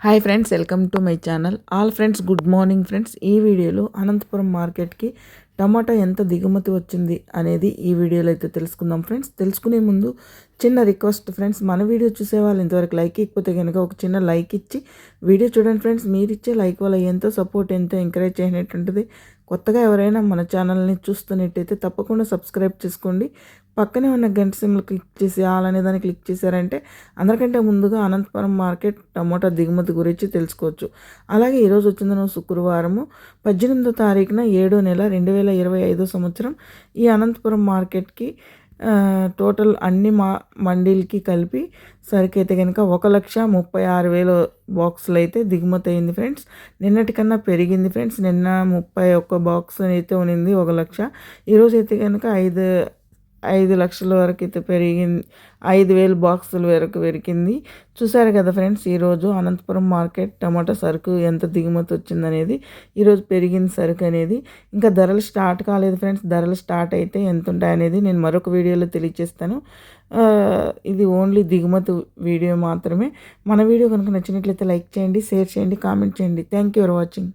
Hi friends welcome to my channel all friends good morning friends ఈ వీడియోలో అనంతపురం మార్కెట్కి టమాటా ఎంత దిగుమతి వచ్చింది అనేది ఈ వీడియోలో అయితే తెలుసుకుందాం ఫ్రెండ్స్ తెలుసుకునే ముందు చిన్న రిక్వెస్ట్ ఫ్రెండ్స్ మన వీడియో చూసే వాళ్ళు ఇంతవరకు లైక్ ఇకపోతే కనుక ఒక చిన్న లైక్ ఇచ్చి వీడియో చూడండి ఫ్రెండ్స్ మీరు ఇచ్చే లైక్ వల్ల ఎంతో సపోర్ట్ ఎంతో ఎంకరేజ్ చేసినట్టుంటుంది కొత్తగా ఎవరైనా మన ఛానల్ని చూస్తున్నట్టయితే తప్పకుండా సబ్స్క్రైబ్ చేసుకోండి. పక్కనే ఉన్న గంట సిమ్లు క్లిక్ చేసి ఆల్ అనే దాన్ని క్లిక్ చేశారంటే అందరికంటే ముందుగా అనంతపురం మార్కెట్ టమోటా దిగుమతి గురించి తెలుసుకోవచ్చు. అలాగే ఈరోజు వచ్చిందన శుక్రవారము పద్దెనిమిదో తారీఖున ఏడో నెల రెండు వేల ఇరవై ఐదో సంవత్సరం ఈ అనంతపురం మార్కెట్కి టోటల్ అన్ని మా మండీలకి కలిపి సరికైతే కనుక ఒక లక్ష ముప్పై ఆరు వేల బాక్సులు అయితే దిగుమతి అయింది ఫ్రెండ్స్. నిన్నటికన్నా పెరిగింది ఫ్రెండ్స్. నిన్న ముప్పై ఒక్క బాక్స్ అయితే ఉన్నింది ఒక లక్ష. ఈరోజు అయితే కనుక ఐదు ఐదు లక్షల వరకు అయితే పెరిగింది. ఐదు వేలు బాక్సుల వరకు పెరిగింది. చూసారు కదా ఫ్రెండ్స్ ఈరోజు అనంతపురం మార్కెట్ టమాటా సరుకు ఎంత దిగుమతి వచ్చిందనేది ఈరోజు పెరిగింది సరుకు అనేది. ఇంకా ధరలు స్టార్ట్ కాలేదు ఫ్రెండ్స్ ధరలు స్టార్ట్ అయితే ఎంత ఉంటాయనేది నేను మరొక వీడియోలో తెలియజేస్తాను. ఇది ఓన్లీ దిగుమతి వీడియో మాత్రమే. మన వీడియో కనుక నచ్చినట్లయితే లైక్ చేయండి షేర్ చేయండి కామెంట్ చేయండి. Thank you for watching.